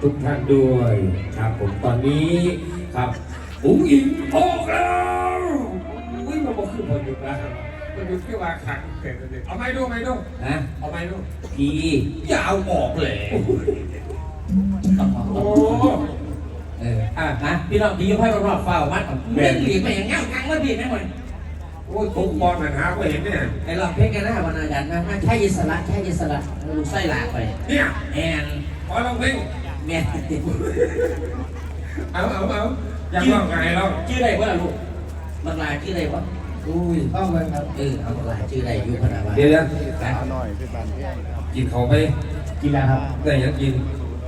ฟนคลับทุกท่านด้วยครับผมตอนนี้ครับอุ้งอิงออกแล้วอุ้ยมาบอกคือพอหยุดแล้วมันหยุดที่ว่าขังเกิดเลยเอาไม้ดูไม้ดูนะเอาไม้ดูพี่อย่าเอาออกเลยโอ้เอออะนะพี่น้องพี่ยกให้รอบๆเฝ้ามัดก่อนเล่นหลีกไปอย่างเงี้ยทั้งว่าพี่แม่งหมดโหทุกบอลนะฮะก็เห็นเนี่ยไอ้ลองเพลงกันนะวันอาจารย์นะใช่อิสระใช่อิสระลูกไส้หลากไปเนี่ยแอนขอลองเพลง แม่เอาเอาเอาอยากลองไงลองชื่ออะไรวะล่ะลูกบังลาชื่ออะไรวะอุ้ยต้องเลยครับเออเอาบังลาชื่ออะไรอยู่พนาบาลเดี๋ยวนะนะหน่อยพี่บันเพื่อนกินเขาไปกินแล้วครับได้ยังกิน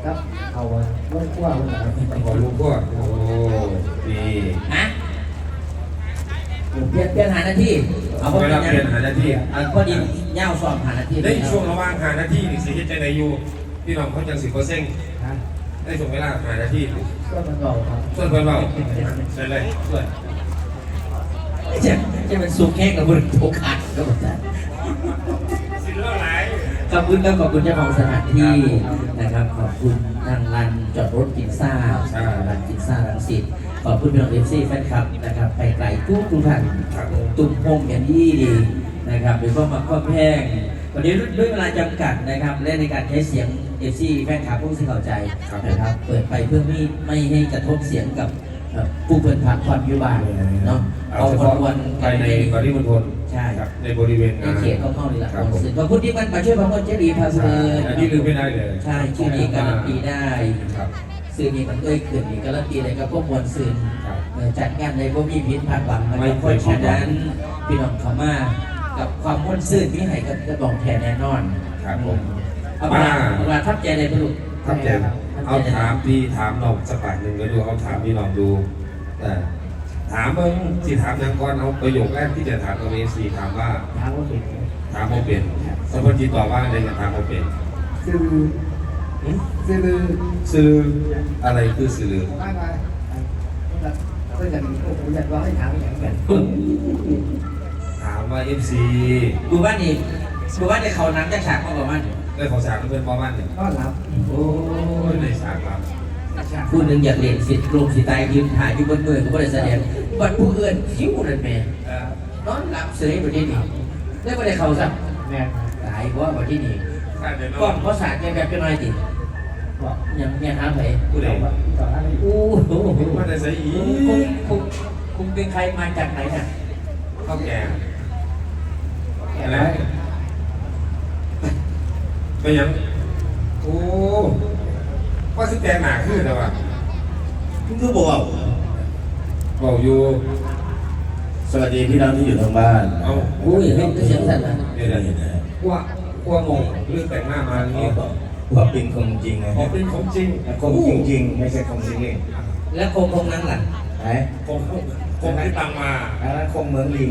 ครับเอาไว้ไว้กว้างไว้หน่อยขอรู้พวกโอ้ดีฮะเปลี่ยนเปลี่ยนหาหน้าที่เอาพอเวดีลาเปลี่ยนหาหน้าที่อันพอดีเง่าสอบหาหน้าที่ได้ช่วงระหว่างหาหน้าที่นี่สิเฮ็ดจังไดอยู่ พี่น้องเขาจังสิบเปอร์เซ็นต์นะได้ช่วงเวลาหาหน้าที่ก็มันเบาครับส่วนเพื่อนเราใช่เลยส่วนจะจะเป็นสุกแห้งกับบุญโผขาดก็หมดแล้วสิเรื่องไรขอบคุณครับขอบคุณเจ้าของสถานที่นะครับ ขอบคุณทางลานจอดรถกินซ่าลานกินซ่ารังสิตขอบคุณพี่น้องเอฟซีแฟนคลับนะครับไปไกลทุกทุกท่านครับผมตุ้มพงอย่างยี่ดีนะครับหรือว่ามาข้อแพงวันนี้ด้วยเวลาจำกัดนะครับและในการใช้เสียง เอฟซีแฟนคลับผู้สื่อเข้าใจนะครับ เปิดไปเพื่อไม่ไม่ให้กระทบเสียงกับเอ่อผู้เปิดพักผ่อนอยู่บ้านเนาะเอาเอาเฉคนพาะวันภายในปริมณฑลใช่ครับในบริเวณในงานเขตก็เข้าเลยละครับผมขอบคุณที่มันมาช่วยพักผ่อนเจดีพาเพลินอันนี้ลืมไม่ได้เลยใช่ชื่อนี้การันตีได้ครับสื่อนี้มันเอ้ยเกิดนี่การันตีเลยกับพวกมวลสื่อครับเอ่อจัดงานในพวกมีพิษผ่านหวังนะไม่ครับเพเคยราะฉะนั้นพี่น้องเขามากับความม่วนซื่นที่ให้กับกระบอกแทนแน่นอนครับผม เอามาเอามาทับใจเลยพี่ลูกครับแจมเอาถามพี่ถามน้องสักปากหนึ่งก็ดูเอาถามพี่น้องดูแต่ถามเบิ่งสิถามยังก่อนเอาประโยคแรกที่จะถามตัวเองสี่ถามว่าถามว่าเป็นไงถามโมเป็นสมมติตอบว่าอะไรจะถามโมเป็นซื้อซื้อซื้ออะไรคือสื่อไม่ไม่เพื่อนกันโอ้โหอยากว่าให้ถามอย่างแบบถามว่า FC ดูบ้านนี่ดูบ้านในเขาน้ำจะฉากมากกว่า มันได้ของฉากเป็นประมาณหนึ่งก็รับ โอ้ยในฉากครับผู้หนึ่งอยากเรียนสิทธิ์ลงสิตายยืนถ่ายอยู่บนมือก็ไม่ได้แสดงบัดผู้อื่นคิ้วนั่นแม่เอ่อนอนหลับเสยประเด็นนี้ได้ไม่ได้เขาสักแน่ตายเพราะว่าที่นี่ถ้าเดี๋ยวก้อน้อนงเพราะสารแกแบบเป็นอะไรติบอกยังเมียหาไผผู้ใดต่ออะไรอู้หูว่าจะใส่อีคุณคุณคุณเป็นใครมาจากไหนน่ะข้าวแกงอะไร ไปยังโอ้ว่าสิแกงหนาขึ้นแล้วว่ะคือบอกว่าบอกอยู่ สวัสดีพี่น้องที่อยู่ทางบ้านเอาอู้ยให้เสียงสั่นนะเดี๋ยวเดี๋ยวว่าว่างงเรื่องแต่งหน้ามาอย่างนี้ว่าเป็นคงจริงไงอ๋อเป็นของจริงคงจริงๆไม่ใช่คงจริงเองแล้วคงคงนั้นล่ะไหนคงคงที่ตังมาอันนั้นคงเหมืองลิง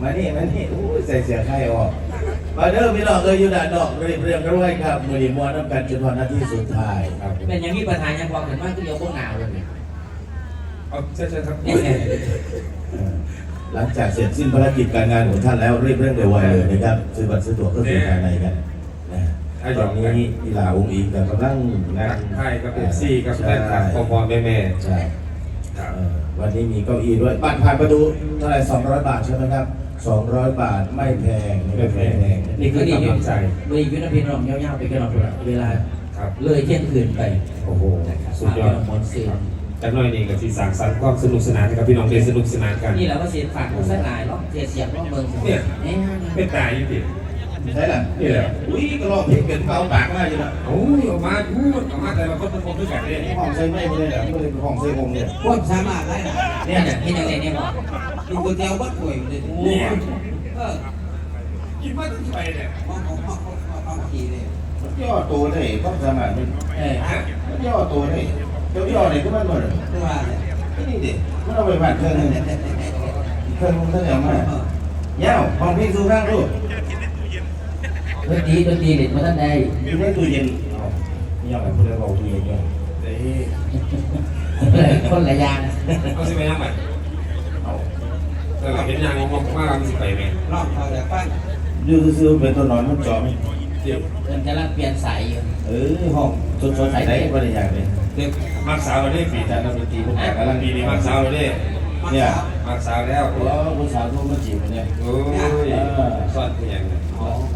มานี่มานี่อู้ใส่เสื้อไข่ออก มาเด้อพี่น้องเอ้ยอยู่ด่านดอกเรียบเรียงกันไว้ครับมือดีมวนน้ำกันจนวันนาทีสุดท้ายครับเป็นอย่างนี้ประธานยังพอเห็นว่าก็เดียวพวกหนาวเลยเอาเชิญเชิญครับนี่ไงเออหลังจากเสร็จสิ้นภารกิจการงานของท่านแล้วรีบเร่งเร็วไวเลยนะครับซื้อบัตรซื้อตั๋วเข้าสู่ภายในกันนะตอนนี้อีหลาองค์อิงกับกำลังงานไทยกับเอฟซีกับแฟนคลับพอพอแม่แม่ใช่ครับเอ่อวันนี้มีเก้าอี้ด้วยบัตรผ่านประตูเท่าไหร่200บาทใช่ไหมครับ 200 บาทไม่แพงไม่แพงนี่คือดีกำลังใจเลยยุทธพินรองยาวๆไปกันหรอกเวลาครับเลยเที่ยงคืนไปโอ้โหนะครับสุดยอดมอนซีนจันน้อยนี่กับที่สร้างสรรค์ความสนุกสนานให้กับพี่น้องได้สนุกสนานกันนี่แหละว่าเสียงฝากผู้สลายร้องเสียเสียงร้องเมืองเนี่ยเป็นตายอยู่ดิ ใช่หรอนี่แหละอุ้ยก็ลองเพลงเกินเบาปากมากอยู่นะโอ้ยออกมาพูดออกมาแต่ละคนเป็นคนด้วยกันเลยห้องใส่ไม่ไม่ได้หรอไม่ได้ห้องใส่วงเนี่ยควบสามารถได้นะเนี่ยเนี่ยที่ยังไงเนี่ยบอกดูก๋วยเตี๋ยววัดป่วยเลยเนี่ยเออกินมาตั้งใจเนี่ยห้องของห้องของห้องขี่เลยย่อตัวได้ก็สามารถมันเออย่อตัวได้เจ้าย่อเนี่ยก็มันหมดคือว่าเนี่ยนี่ดิมันเอาไปบัตรเครื่องนึงเครื่องนึงเท่าไหร่มาเย้าห้องเพลงสูงข้างดู ดนตรีดนตรีเด็ดมาท่านใดอยู่ในตู้เย็นยังไงพูดได้บอกตู้เย็นเนี่ยคนละอย่างเอาสิไปยังไงเอาแต่เราเห็นยังงงมากมันสิไปไหมรอบเขาแต่ปั้นอยู่ซื้อเป็นตัวนอนมันจอไหมเเดี๋ยวเพิ่นกำลังเปลี่ยนสายอยู่เออห้องสดสดใสไหนก็ได้อย่างเลยเด็กมักสาวเราได้ปีจากนักดนตรีพวกแกกำลังปีนี้มักสาวเราได้เนี่ยมักสาวแล้วโอ้ผู้สาวโทรมาจีบผมเนี่ยโอ้ยซ่อนเพียงธรร